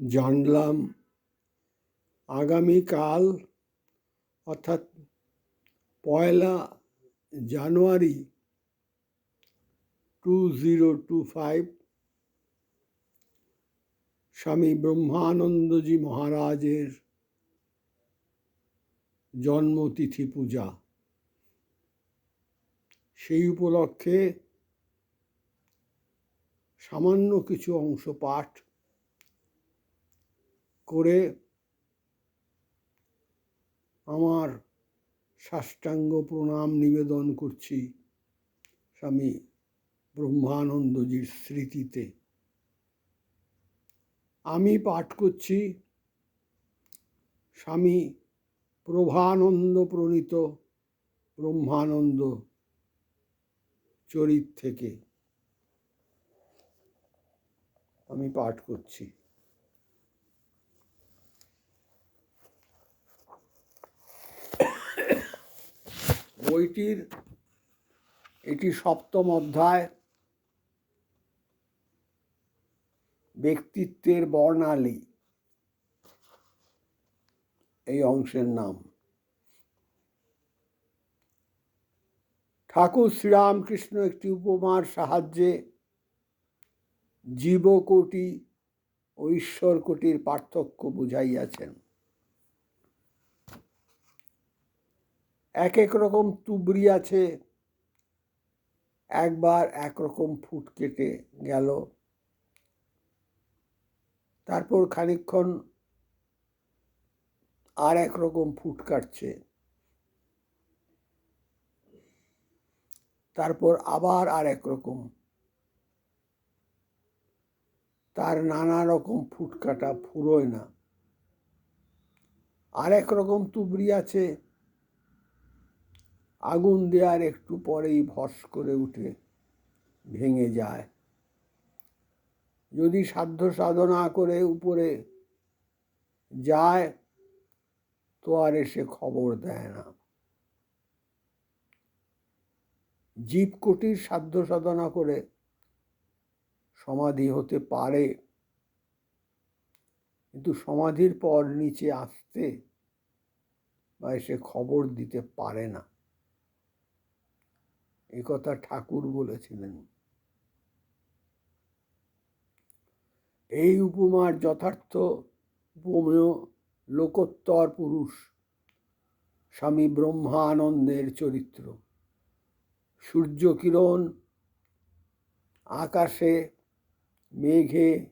জানলাম আগামীকাল, অর্থাৎ পয়লা জানুয়ারি two zero two five Swami Brahmanandaji মহারাজের জন্মতিথি পূজা। সেই উপলক্ষে সামান্য কিছু অংশ পাঠ করে আমার সাষ্টাঙ্গ প্রণাম নিবেদন করছি স্বামী ব্রহ্মানন্দজির স্মৃতিতে। আমি পাঠ করছি স্বামী প্রভানন্দ প্রণীত ব্রহ্মানন্দ চরিত থেকে। আমি পাঠ করছি। বইটির এটি সপ্তম অধ্যায়। ব্যক্তিত্বের বর্ণালী। এই অংশের নাম। ঠাকুর শ্রীরামকৃষ্ণ একটি উপমার সাহায্যে জীবকোটি ও ঈশ্বর কোটির পার্থক্য বুঝাইয়াছেন। এক এক রকম তুবড়ি আছে। একবার একরকম ফুট কেটে গেল। তারপর খানিক্ষণ আর এক রকম ফুট কাটছে। তারপর আবার আর এক রকম তার নানা রকম ফুট কাটা ফুরোয় না। আর এক রকম তুবড়ি আছে। আগুন দেওয়ার একটু পরেই ভস করে উঠে ভেঙে যায়। যদি সাধ্য সাধনা করে উপরে যায়, তো আর এসে খবর দেয় না। জীবকোটির সাধ্য সাধনা করে সমাধি হতে পারে, কিন্তু সমাধির পর নিচে আসতে বা এসে খবর দিতে পারে না। কথা ঠাকুর বলেছিলেন। এই উপমার যথার্থ উপমেয় লোকোত্তর পুরুষ স্বামী ব্রহ্মানন্দের চরিত্র। সূর্য কিরণ, আকাশে, মেঘে,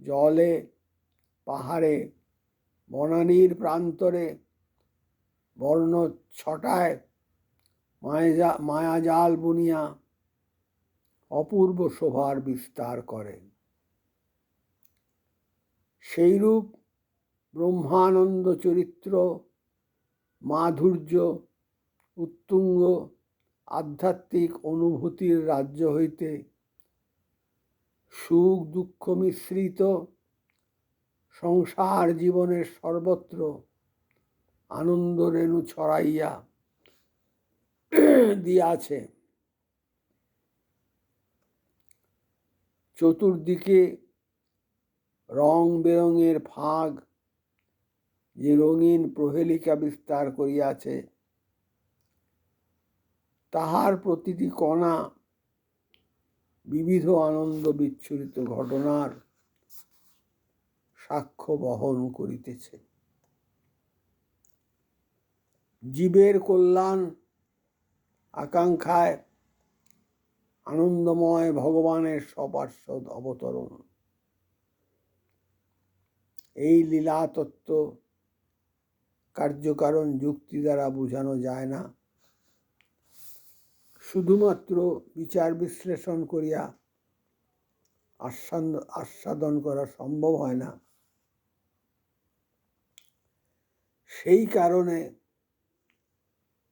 জলে, পাহাড়ে, বনানীর প্রান্তরে, বর্ণ ছটায় মায়া মায়াজাল বুনিয়া অপূর্ব শোভার বিস্তার করে। সেইরূপ ব্রহ্মানন্দ চরিত্র, মাধুর্য, উত্তুঙ্গ, আধ্যাত্মিক অনুভূতির রাজ্য হইতে সুখ দুঃখ মিশ্রিত সংসার জীবনের সর্বত্র আনন্দ রেণু ছড়াইয়া দিয়াছে চতুর্দিকে রং বেরঙের ফাগ যে রঙিন প্রহেলিকা বিস্তার করিয়াছে। তাহার প্রতিটি কণা বিবিধ আনন্দ বিচ্ছুরিত ঘটনার সাক্ষ্য বহন করিতেছে। জীবের কল্যাণ আকাঙ্ক্ষায় আনন্দময় ভগবানের সপার্শ্বদ অবতরণ। এই লীলা তত্ত্ব কার্যকারণ যুক্তি দ্বারা বোঝানো যায় না। শুধুমাত্র বিচার বিশ্লেষণ করিয়া আস্বাদ আস্বাদন করা সম্ভব হয় না। সেই কারণে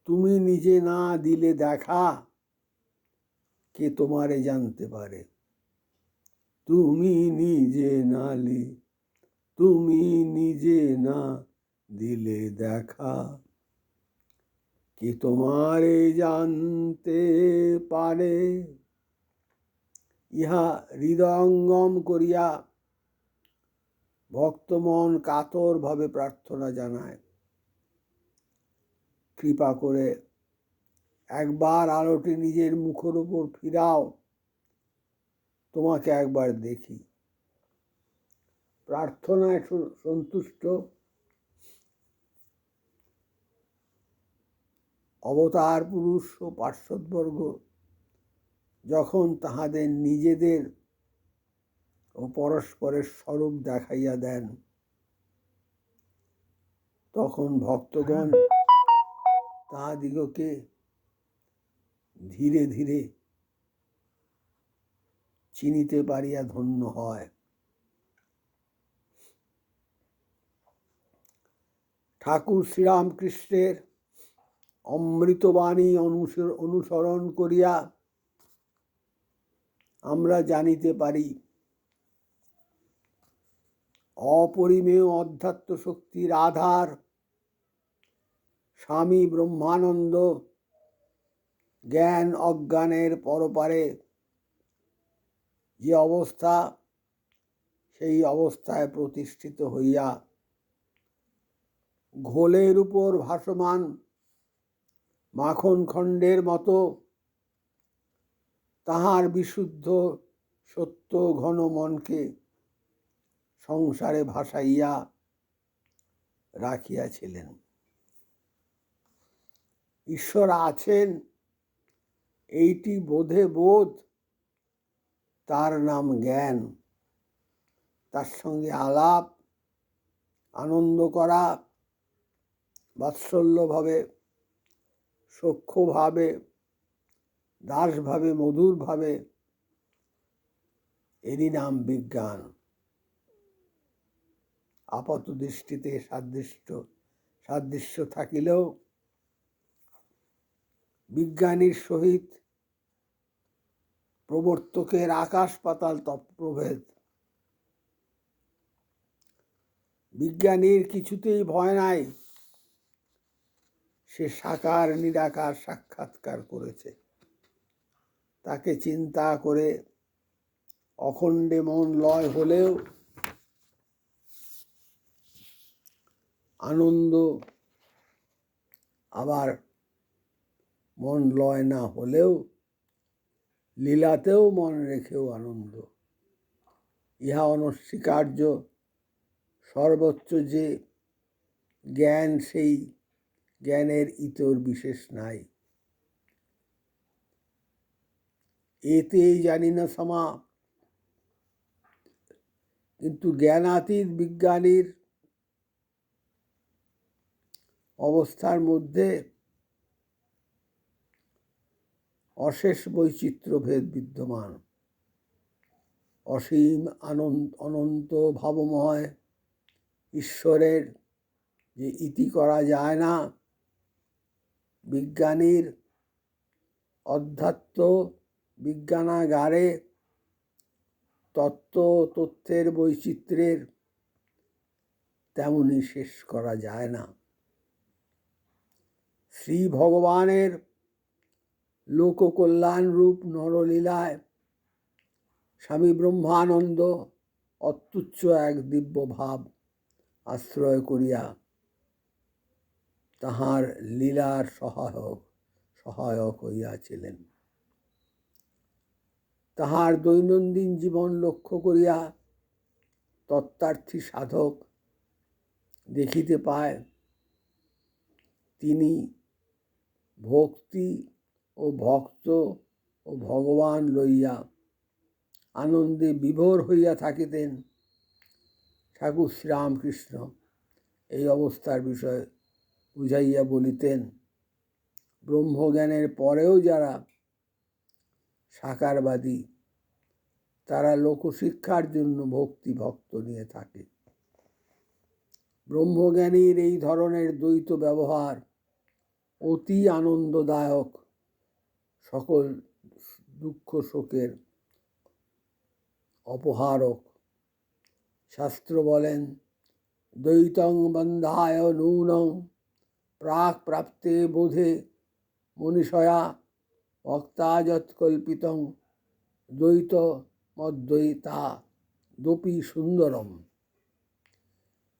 তুমি নিজে না দিলে দেখা। কে তোমারে জানতে পারে? তুমি নিজে নালি তুমি নিজে না দিলে দেখা। কি তোমারে জানতে পারে? ইহা হৃদয়ঙ্গম করিয়া ভক্তমন কাতরভাবে প্রার্থনা জানায়। কৃপা করে একবার আলোটি নিজের মুখের উপর ফিরাও। তোমাকে একবার দেখি। প্রার্থনায় সন্তুষ্ট। অবতার, পুরুষ ও পার্শ্বদবর্গ যখন তাহাদের নিজেদের ও পরস্পরের স্বরূপ দেখাইয়া দেন, তখন ভক্তগণ তাহাদিগকে ধীরে ধীরে চিনিতে পারিয়া ধন্য হয়। ঠাকুর শ্রীরামকৃষ্ণের অমৃতবাণী অনুসর- অনুসরণ করিয়া আমরা জানিতে পারি, অপরিমেয় অধ্যাত্ম শক্তির আধার স্বামী ব্রহ্মানন্দ জ্ঞান অজ্ঞানের পরপারে যে অবস্থা, সেই অবস্থায় প্রতিষ্ঠিত হইয়া ঘোলের উপর ভাসমান মাখন খণ্ডের মতো তাহার বিশুদ্ধ সত্য ঘন মনকে সংসারে ভাসাইয়া রাখিয়াছিলেন। ঈশ্বর আছেন, এইটি বোধে বোধ, তার নাম জ্ঞান। তার সঙ্গে আলাপ, আনন্দ করা, বাৎসল্যভাবে, সখ্যভাবে, দাসভাবে, মধুরভাবে, এরই নাম বিজ্ঞান। আপাত দৃষ্টিতে সাদৃশ্য সাদৃশ্য থাকিলেও বিজ্ঞানীর সহিত প্রবর্তকের আকাশ পাতাল তৎপ্রভেদ বিজ্ঞানীর কিছুতেই ভয় নাই। সে সাকার নিরাকার সাক্ষাৎকার করেছে। তাকে চিন্তা করে অখণ্ডে মন লয় হলেও আনন্দ আবার মন লয় না হলেও লীলাতেও মন রেখেও আনন্দ। ইহা অনস্বীকার্য। সর্বোচ্চ যে জ্ঞান, সেই জ্ঞানের ইতর বিশেষ নাই। এতেই জানি না সমা। কিন্তু জ্ঞানাতীত বিজ্ঞানীর অবস্থার মধ্যে অশেষ বৈচিত্র্যভেদ বিদ্যমান। অসীম আনন্দ, অনন্ত ভাবময়। ঈশ্বরের যে ইতি করা যায় না, বিজ্ঞানীর অধ্যাত্ম বিজ্ঞানাগারে তত্ত্ব তথ্যের বৈচিত্র্যের তেমনই শেষ করা যায় না। শ্রী ভগবানের লোককল্যাণ রূপ নরলীলায়। স্বামী ব্রহ্মানন্দ অত্যুচ্চ এক দিব্য ভাব আশ্রয় করিয়া তাহার লীলার সহায়ক সহায়ক হইয়াছিলেন। তাহার দৈনন্দিন জীবন লক্ষ্য করিয়া তত্ত্বার্থী সাধক দেখিতে পায়, তিনি ভক্তি ও ভক্ত ও ভগবান লইয়া আনন্দে বিভোর হইয়া থাকিতেন। ঠাকুর শ্রীরামকৃষ্ণ এই অবস্থার বিষয়ে বুঝাইয়া বলিতেন, ব্রহ্মজ্ঞানের পরেও যারা সাকারবাদী, তারা লোকশিক্ষার জন্য ভক্তি ভক্ত নিয়ে থাকে। ব্রহ্মজ্ঞানীর এই ধরনের দ্বৈত ব্যবহার অতি আনন্দদায়ক। সকল দুঃখ শোকের অপহারক শাস্ত্র বলেন, দ্বৈতং বন্ধায় নূনং প্রাক প্রাপ্তে বোধে মনীষয়া ভক্তাযৎকল্পিতং দ্বৈত মদ্বৈতা দপি সুন্দরম।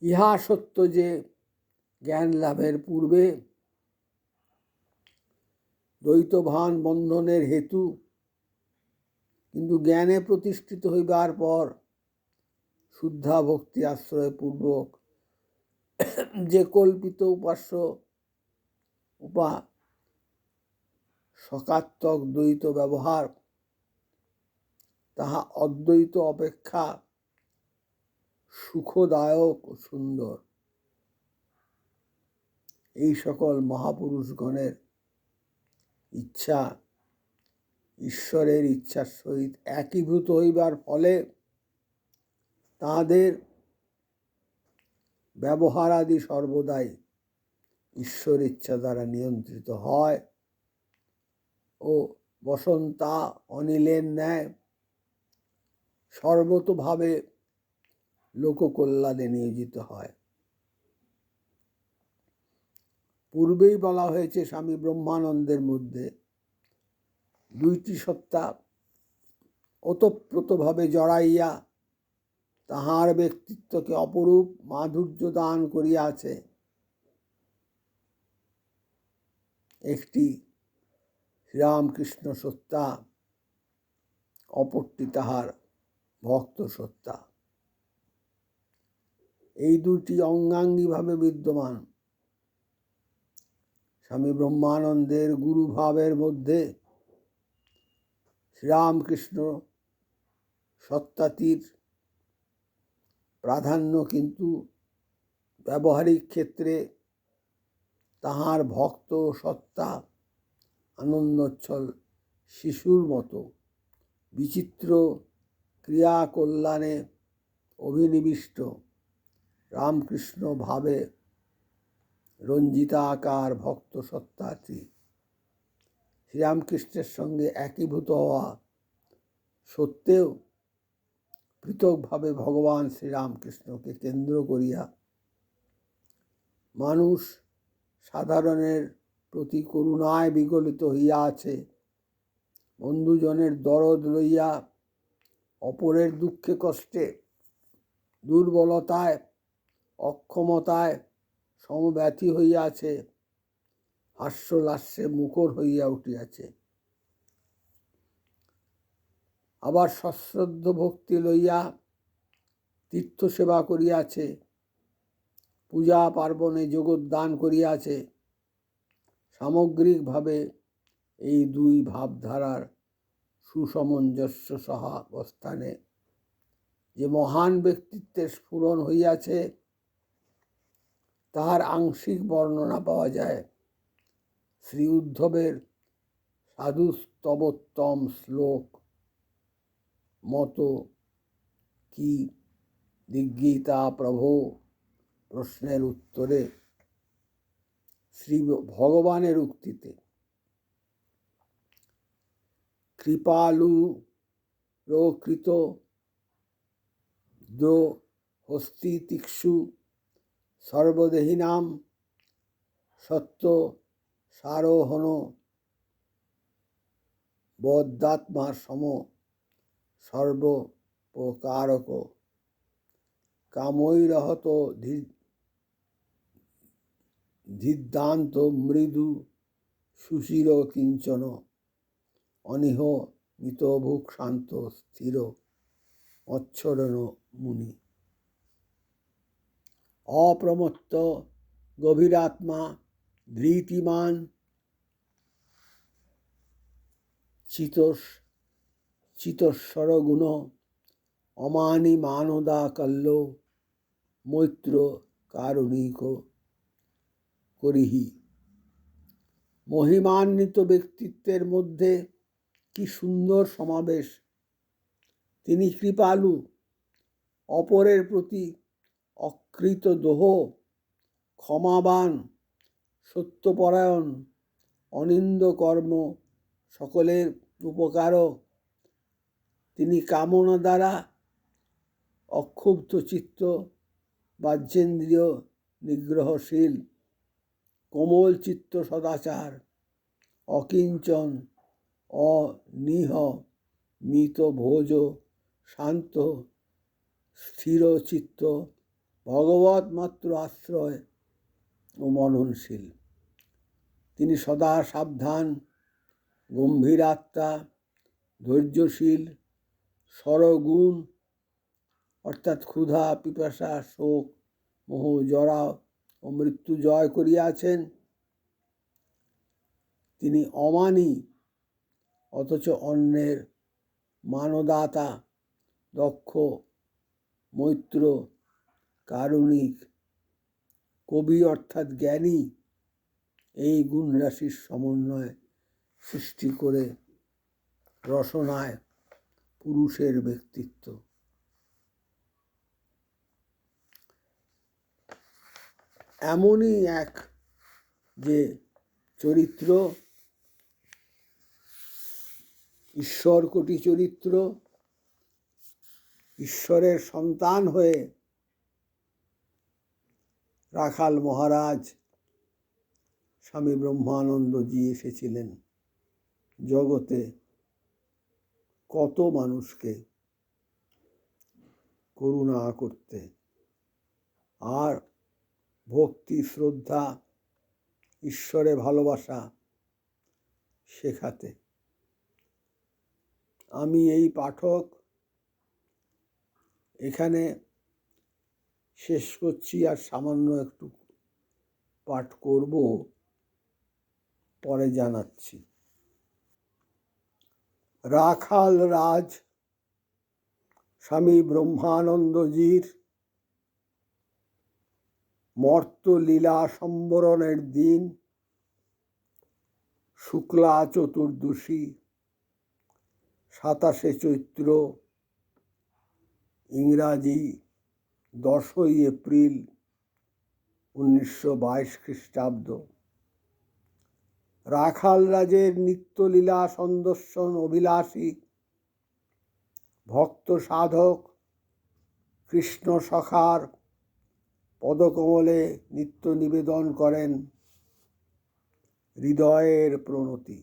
ইহা সত্য যে জ্ঞান লাভের পূর্বে দ্বৈত ভান বন্ধনের হেতু, কিন্তু জ্ঞানে প্রতিষ্ঠিত হইবার পর শুদ্ধা ভক্তি আশ্রয় পূর্বক যে কল্পিত উপাস্য উপা সকাত্মক দ্বৈত ব্যবহার, তাহা অদ্বৈত অপেক্ষা সুখদায়ক ও সুন্দর। এই সকল মহাপুরুষগণের ইচ্ছা, ঈশ্বরের ইচ্ছার সহিত একীভূত হইবার ফলে তাঁদের ব্যবহার আদি সর্বদাই ঈশ্বর ইচ্ছা দ্বারা নিয়ন্ত্রিত হয় ও বসন্তা অনিলের ন্যায় সর্বতভাবে লোককল্যাণে নিয়োজিত হয়। পূর্বেই বলা হয়েছে স্বামী ব্রহ্মানন্দের মধ্যে দুইটি সত্তা ওতপ্রোতভাবে জড়াইয়া তাহার ব্যক্তিত্বকে অপরূপ মাধুর্য দান করিয়াছে। একটি শ্রীরামকৃষ্ণ সত্তা, অপরটি তাহার ভক্ত সত্তা। এই দুটি অঙ্গাঙ্গিভাবে বিদ্যমান। স্বামী ব্রহ্মানন্দের গুরুভাবের মধ্যে শ্রীরামকৃষ্ণ সত্তাতির প্রাধান্য কিন্তু ব্যবহারিক ক্ষেত্রে তাহার ভক্ত সত্তা আনন্দচ্ছল শিশুর মতো বিচিত্র ক্রিয়া কল্যাণে অভিনিবিষ্ট রামকৃষ্ণ ভাবে রঞ্জিতাকার ভক্ত সত্তাটি শ্রীরামকৃষ্ণের সঙ্গে একীভূত হওয়া সত্ত্বেও পৃথকভাবে ভগবান শ্রীরামকৃষ্ণকে কেন্দ্র করিয়া মানুষ সাধারণের প্রতি করুণায় বিগলিত হইয়া আছে বন্ধুজনের দরদ লইয়া অপরের দুঃখে কষ্টে, দুর্বলতায়, অক্ষমতায় সমব্যথী হইয়াছে হাস্যলাস্যে মুখর হইয়া উঠিয়াছে। আবার সশ্রদ্ধ ভক্তি লইয়া তীর্থ সেবা করিয়াছে, পূজা পার্বণে যোগদান করিয়াছে। সামগ্রিকভাবে এই দুই ভাবধারার সুসমঞ্জস্য সহাবস্থানে যে মহান ব্যক্তিত্বের স্ফুরণ হইয়াছে তাহার আংশিক বর্ণনা পাওয়া যায়। শ্রী উদ্ধবের সাধুস্তবোত্তম শ্লোক মতো কি দিগ্গীতা প্রভো প্রশ্নের উত্তরে শ্রী ভগবানের উক্তিতে, কৃপালু রকৃত দ্রো হস্তি তিক্ষু সর্বদেহিনাম সত্য সারোহণ বদ্যাত্মা সম সর্বপ্রকারক। কামৈরহত ধিদ্দান্ত মৃদু সুশীল কিঞ্চন অনিহ মিতভুক শান্ত স্থির অচ্ছরণ মুনি। অপ্রমত্ত গভীরাত্মা ধৃতিমান চিতস চিতস্বর গুণ অমানি মানদা কল্ল মৈত্র কারুণিক করিহি। মহিমান্বিত ব্যক্তিত্বের মধ্যে কি সুন্দর সমাবেশ। তিনি কৃপালু, অপরের প্রতি অকৃত দোহ ক্ষমাবান, সত্যপরায়ণ অনিন্দ কর্ম সকলের উপকারক। তিনি কামনা দ্বারা অক্ষুব্ধ চিত্ত বাহ্যেন্দ্রিয় নিগ্রহশীল, কোমল চিত্ত সদাচার, অকিঞ্চন, অনিহ মিত ভোজ শান্ত স্থির চিত্ত ভগবত মাত্র আশ্রয় ও মননশীল। তিনি সদা সাবধান, গম্ভীর আত্মা, ধৈর্যশীল, সরগুণ, অর্থাৎ ক্ষুধা, পিপাসা, শোক, মোহ, জরা ও মৃত্যু জয় করিয়াছেন। তিনি অমানি, অথচ অন্যের মানদাতা, দক্ষ, মৈত্র কারুণিক কবি অর্থাৎ জ্ঞানী এই গুণরাশির সমন্বয় সৃষ্টি করে রসনায় পুরুষের ব্যক্তিত্ব। এমনই এক যে চরিত্র, ঈশ্বর কোটি চরিত্র, ঈশ্বরের সন্তান হয়ে রাখাল মহারাজ, স্বামী ব্রহ্মানন্দজি এসেছিলেন জগতে। কত মানুষকে করুণা করতে। আর ভক্তি, শ্রদ্ধা, ঈশ্বরে ভালোবাসা শেখাতে। আমি এই পাঠক এখানে শেষ করছি আর সামান্য একটু পাঠ করব, পরে জানাচ্ছি। রাখাল রাজ, স্বামী ব্রহ্মানন্দজির মর্ত লীলা সম্বরণের দিন, শুক্লা চতুর্দশী, সাতাশে চৈত্র, ইংরাজি দশই এপ্রিল উনিশশো বাইশ খ্রিস্টাব্দ। রাখাল রাজের নিত্যলীলা সন্দর্শন অভিলাষী ভক্ত সাধক কৃষ্ণ সখার পদকমলে নিত্য নিবেদন করেন হৃদয়ের প্রণতি।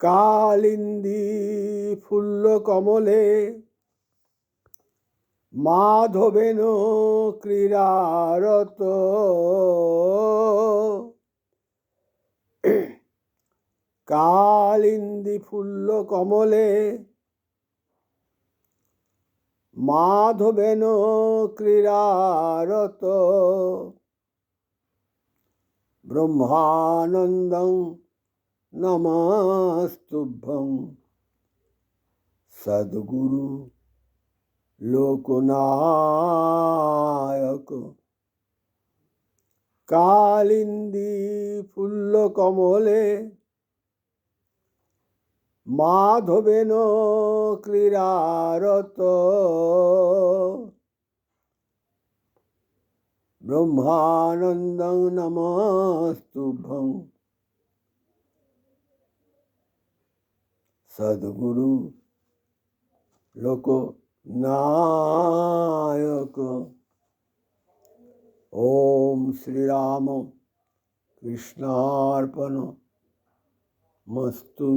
কালিন্দি ফুল্ল কমলে মাধবেন ক্রীড়ারত। কালিন্দি ফুল্ল কমলে মাধবেন ক্রীড়ারত। ব্রহ্মানন্দং নমস্তুভ্যং। সদ্গুরু লোকনায়ক। কালিন্দি ফুল্ল কমলে মাধবেন ক্রীড়ারত। ব্রহ্মানন্দং নমস্তুভ্যং। সদ্গুরু লোক নায়ক ওম শ্রীরাম কৃষ্ণার্পণ মস্তু